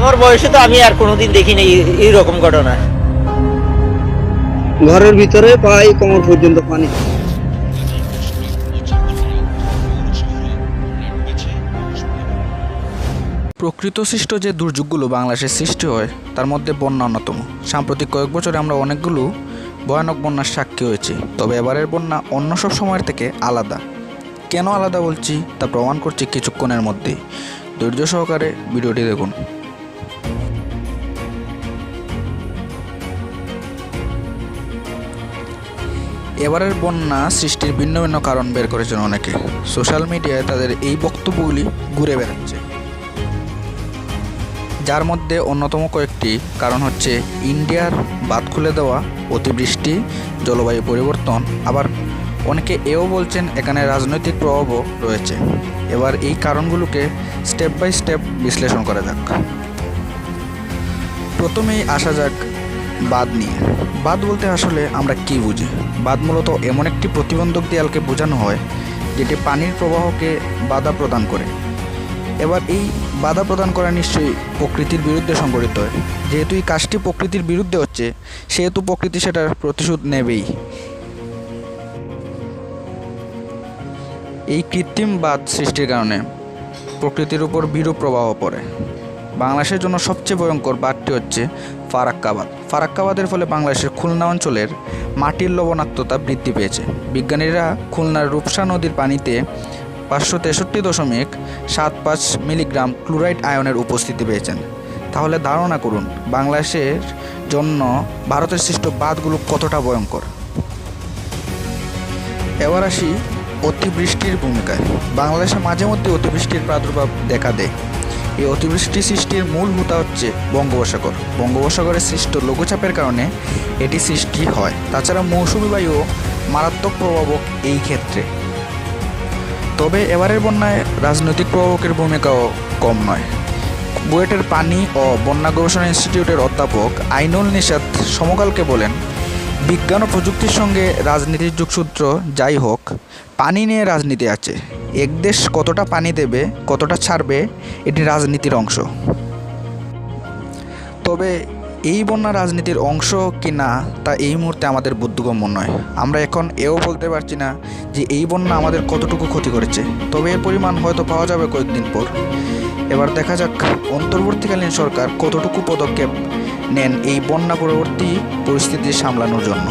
আমার বয়সে তো আমি আর কোনোদিন দেখিনি এই- এইরকম ঘটনা। ঘরের ভিতরে প্রায় কোমর পর্যন্ত পানি। প্রকৃত সৃষ্ট যে দুর্যোগগুলো বাংলাদেশে সৃষ্টি হয় তার মধ্যে বন্যা অন্যতম। সাম্প্রতিক কয়েক বছরে আমরা অনেকগুলো ভয়ানক বন্যার সাক্ষী হয়েছি তবে এবারের বন্যা অন্য সব সময়ের থেকে আলাদা। কেন আলাদা বলছি তা প্রমাণ করছি কিছুক্ষণের মধ্যেই। ধৈর্য সহকারে ভিডিওটি দেখুন। এবারের বন্যা সৃষ্টির ভিন্ন ভিন্ন কারণ বের করেছেন অনেকে। সোশ্যাল মিডিয়ায় তাদের এই বক্তব্যগুলি ঘুরে বেড়াচ্ছে। যার মধ্যে অন্যতম কয়েকটি কারণ হচ্ছে ইন্ডিয়ার বাদ খুলে দেওয়া, অতিবৃষ্টি, জলবায়ু পরিবর্তন, আবার অনেকে এও বলছেন এখানে রাজনৈতিক প্রভাবও রয়েছে। এবার এই কারণগুলোকে স্টেপ বাই স্টেপ বিশ্লেষণ করা যাক। প্রথমেই আসা যাক বাদ নিয়ে। বাদ বলতে আসলে আমরা কি বুঝি? বাদ মূলত এমন একটি প্রতিবন্ধক দেয়ালকে বোঝানো হয়, যেটি পানির প্রবাহকে বাধা প্রদান করে। এবার এই বাধা প্রদান করা নিশ্চয়ই প্রকৃতির বিরুদ্ধে সংগঠিত হয়। যেহেতু এই কাজটি প্রকৃতির বিরুদ্ধে হচ্ছে, সেহেতু প্রকৃতি সেটার প্রতিশোধ নেবেই। এই কৃত্রিম বাদ সৃষ্টির কারণে প্রকৃতির উপর বিরূপ প্রভাব পড়ে। বাংলাদেশের জন্য সবচেয়ে ভয়ঙ্কর বাদটি হচ্ছে ফারাক্কাবাদ। ফারাক্কাবাদের ফলে বাংলাদেশের খুলনা অঞ্চলের মাটির লবণাক্ততা বৃদ্ধি পেয়েছে। বিজ্ঞানীরা খুলনার রূপসা নদীর পানিতে পাঁচশো তেষট্টি দশমিক সাত পাঁচ মিলিগ্রাম ক্লোরাইড আয়নের উপস্থিতি পেয়েছেন। তাহলে ধারণা করুন, বাংলাদেশের জন্য ভারতের সৃষ্ট বাঁধগুলো কতটা ভয়ঙ্কর? এবার আসি অতিবৃষ্টির ভূমিকায়। বাংলাদেশে মাঝে মধ্যে অতিবৃষ্টির প্রাদুর্ভাব দেখা দেয়। এই অতিবৃষ্টি সৃষ্টির মূল হুতা হচ্ছে বঙ্গোপসাগর। বঙ্গোপসাগরের সৃষ্ট লঘুচাপের কারণে এটি সৃষ্টি হয়। তাছাড়া মৌসুমি বায়ুও মারাত্মক প্রভাবক এই ক্ষেত্রে। তবে এবারের বন্যায় রাজনৈতিক প্রভাবকের ভূমিকাও কম নয়। বুয়েটের পানি ও বন্যা গবেষণা ইনস্টিটিউটের অধ্যাপক আইনুল নিষাদ সমকালকে বলেন, বিজ্ঞান ও প্রযুক্তির সঙ্গে রাজনীতির যোগসূত্র যাই হোক, পানি নিয়ে রাজনীতি আছে। এক দেশ কতটা পানি দেবে, কতটা ছাড়বে, এটি রাজনীতির অংশ। তবে এই বন্যা রাজনীতির অংশ কি না, তা এই মুহূর্তে আমাদের বুদ্ধিগম্য নয়। আমরা এখন এও বলতে পারছি না যে এই বন্যা আমাদের কতটুকু ক্ষতি করেছে। তবে এর পরিমাণ হয়তো পাওয়া যাবে কয়েকদিন পর। এবার দেখা যাক অন্তর্বর্তীকালীন সরকার কতটুকু পদক্ষেপ নেন এই বন্যা পরবর্তী পরিস্থিতি সামলানোর জন্য।